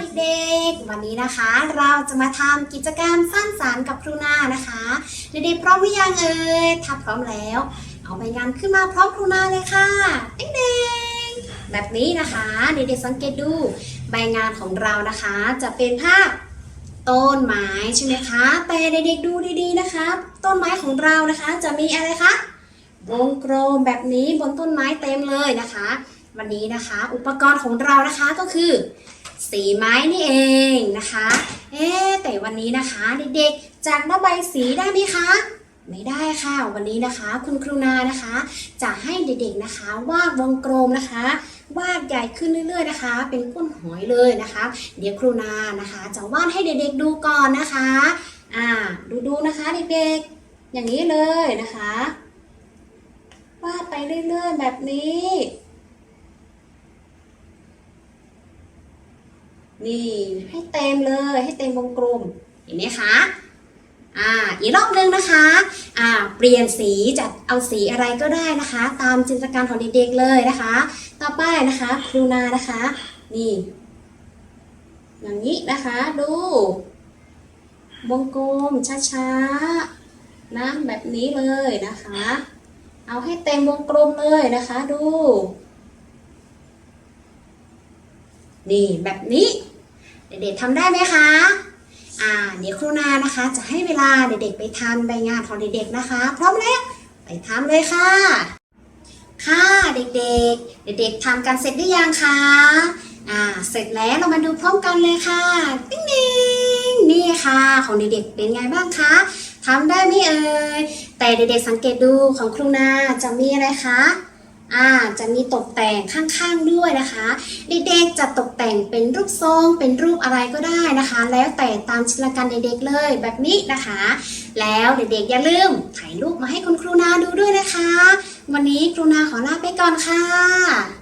เด็กๆ วันนี้นะคะ เราจะมาทำกิจกรรมสร้างสรรค์กับครูนานะคะ เด็กๆพร้อมหรือยังเอ่ยถ้าพร้อมแล้ว เอาใบงานขึ้นมาพร้อมครูนาเลยค่ะเด้งๆแบบนี้นะคะเด็กๆสังเกตดูใบงานของเรานะคะ จะเป็นภาพต้นไม้ใช่ไหมคะ แต่เด็กๆดูดีๆนะคะ ต้นไม้ของเรานะคะจะมีอะไรคะวงกลมแบบนี้บนต้นไม้เต็มเลยนะคะ วันนี้นะคะ อุปกรณ์ของเรานะคะก็คือ สีไม้นี่เองนะคะ เอ๊แต่วันนี้นะคะเด็กๆจากระบายสีได้ไหมคะ ไม่ได้ค่ะวันนี้นะคะ คุณครูนานะคะ จะให้เด็กๆนะคะวาดวงกลมนะคะวาดใหญ่ขึ้นเรื่อย ๆ นะคะ เป็นก้นหอยเลยนะคะ เดี๋ยวครูนานะคะ จะวาดให้เด็กๆดูก่อนนะคะอ่าดูๆนะคะเด็กๆอย่างนี้เลยนะคะวาดไปเรื่อย ๆ แบบนี้ นี่ให้เต็มเลยให้เต็มวงกลมเห็นไหมคะอ่าอีกรอบนึงนะคะอ่าเปลี่ยนสีจะเอาสีอะไรก็ได้นะคะ ตามจินตนาการของเด็กๆเลยนะคะ ต่อไปนะคะครูนานะคะ นี่ อย่างนี้นะคะดูวงกลมช้าๆนะแบบนี้เลยนะคะ เอาให้เต็มวงกลมเลยนะคะดู นี่แบบนี้ เด็กๆทำได้ไหมคะอ่าเดี๋ยวครูนานะคะ จะให้เวลาเด็กๆไปทำใบงานของเด็กๆนะคะ พร้อมแล้วไปทำเลยค่ะ ค่ะเด็กๆ เด็กๆทำกันเสร็จหรือยังคะอ่าเสร็จแล้วเรามาดูพร้อมกันเลยค่ะติ๊งนิงนี่ค่ะ ของเด็กๆเป็นไงบ้างคะทำได้ไหมเอ่ยแต่เด็กๆสังเกตดูของครูนาจะมีอะไรคะ อ่าจะมีตกแต่งข้างๆด้วยนะคะ เด็กๆจะตกแต่งเป็นรูปทรง เป็นรูปอะไรก็ได้นะคะ แล้วแต่ตามจินตนาการเด็กๆเลยแบบนี้นะคะ แล้วเด็กๆอย่าลืมถ่ายรูปมาให้คุณครูนาดูด้วยนะคะ วันนี้ครูนาขอลาไปก่อนค่ะ